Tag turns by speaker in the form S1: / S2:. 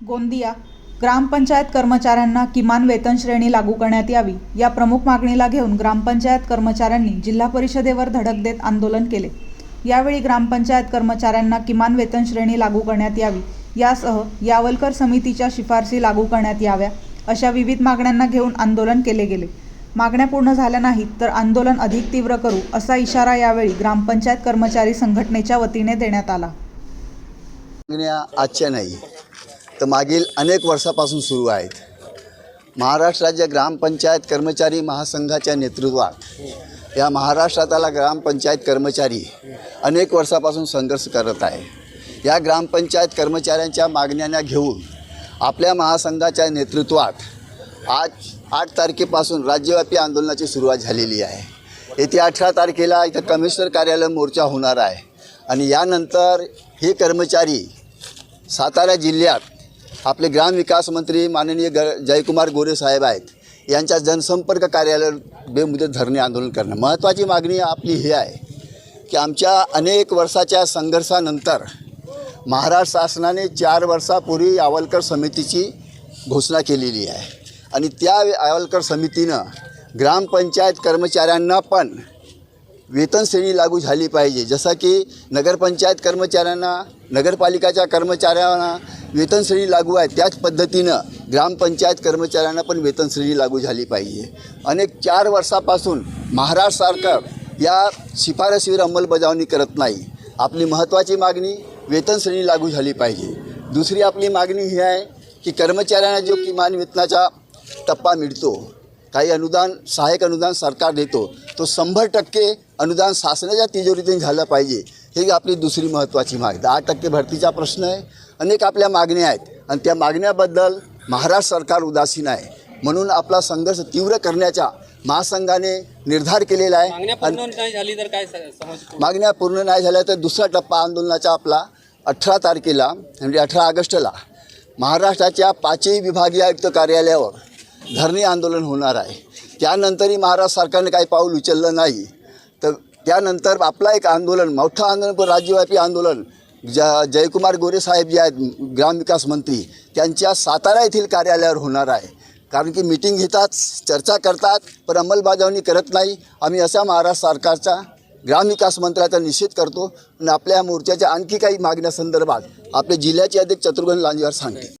S1: गोंदिया ग्रामपंचायत कर्मचाऱ्यांना किमान वेतन श्रेणी लागू करण्यात यावी या प्रमुख मागणीला घेऊन ग्रामपंचायत कर्मचाऱ्यांनी जिल्हा परिषदेवर धडक देत आंदोलन केले. यावेळी ग्रामपंचायत कर्मचाऱ्यांना किमान वेतन श्रेणी लागू करण्यात यावी यासह यावलकर समितीच्या शिफारसी लागू करण्यात याव्या अशा विविध मागण्यांना घेऊन आंदोलन केले गेले. मागण्या पूर्ण झाल्या नाहीत तर आंदोलन अधिक तीव्र करू असा इशारा यावेळी ग्रामपंचायत कर्मचारी संघटनेच्या वतीने देण्यात आला.
S2: आजच्या नाही. तर मागील अनेक वर्षापासून सुरू आहेत. महाराष्ट्र राज्य ग्रामपंचायत कर्मचारी महासंघाच्या नेतृत्वात या महाराष्ट्रातला ग्रामपंचायत कर्मचारी अनेक वर्षापासून संघर्ष करत आहे. या ग्रामपंचायत कर्मचाऱ्यांच्या मागण्यांना घेऊन आपल्या महासंघाच्या नेतृत्वात आज आठ तारखेपासून राज्यव्यापी आंदोलनाची सुरुवात झालेली आहे. येत्या अठरा तारखेला इथं कमिशनर कार्यालय मोर्चा होणार आहे आणि यानंतर हे कर्मचारी सातारा जिल्ह्यात आपले ग्रामविकास मंत्री माननीय ग जयकुमार गोरे साहेब आहेत. यांच्या जनसंपर्क कार्यालयावर बेमुदत धरणे आंदोलन करणं. महत्त्वाची मागणी आपली ही आहे की आमच्या अनेक वर्षाच्या संघर्षानंतर महाराष्ट्र शासनाने चार वर्षापूर्वी यावलकर समितीची घोषणा केलेली आहे. आणि त्या यावलकर समितीनं ग्रामपंचायत कर्मचाऱ्यांना पण वेतनश्रेणी लागू झाली पाहिजे. जसं की नगरपंचायत कर्मचाऱ्यांना नगरपालिकाच्या कर्मचाऱ्यांना वेतन श्रेणी लागू आहे त्याच पद्धतीनं ग्रामपंचायत कर्मचाऱ्यांना पण वेतन श्रेणी लागू झाली पाहिजे. अनेक चार वर्षापासून महाराष्ट्र सरकार या शिफारसीवर अंमलबजावणी करत नाही. आपली महत्त्वाची मागणी वेतन श्रेणी लागू झाली पाहिजे. दुसरी आपली मागणी ही आहे की कर्मचाऱ्यांना जो किमान वेतनाचा टप्पा मिळतो काही अनुदान सहाय्यक अनुदान सरकार देतो तो शंभर टक्के अनुदान शासनाच्या तिजोरीतून झालं पाहिजे. ही आपली दुसरी महत्त्वाची मागणी. दहा टक्के भरतीचा प्रश्न आहे. अनेक आपल्या मागण्या आहेत. आणि त्या मागण्याबद्दल महाराष्ट्र सरकार उदासीन आहे. म्हणून आपला संघर्ष तीव्र करण्याचा महासंघाने निर्धार केलेला आहे.
S3: मागण्या पूर्ण नाही
S2: झाल्या तर दुसरा टप्पा आंदोलनाचा आपला अठरा तारखेला म्हणजे अठरा ऑगस्टला महाराष्ट्राच्या पाचही विभागीय आयुक्त कार्यालयावर धरणे आंदोलन होणार आहे. त्यानंतरही महाराष्ट्र सरकारने काही पाऊल उचललं नाही. तर त्यानंतर आपला एक आंदोलन मोठं आंदोलन राज्यव्यापी आंदोलन. ज जयकुमार गोरे साहेब जे आहेत ग्रामविकास मंत्री त्यांच्या सातारा येथील कार्यालयावर होणार आहे. कारण की मिटिंग घेतात चर्चा करतात पण अंमलबजावणी करत नाही. आम्ही असा महाराष्ट्र सरकारचा ग्रामविकास मंत्र्याचा निषेध करतो. आणि आपल्या मोर्चाच्या आणखी काही मागण्यासंदर्भात आपले जिल्ह्याचे अध्यक्ष चतुर्घन लांजेवार सांगतील.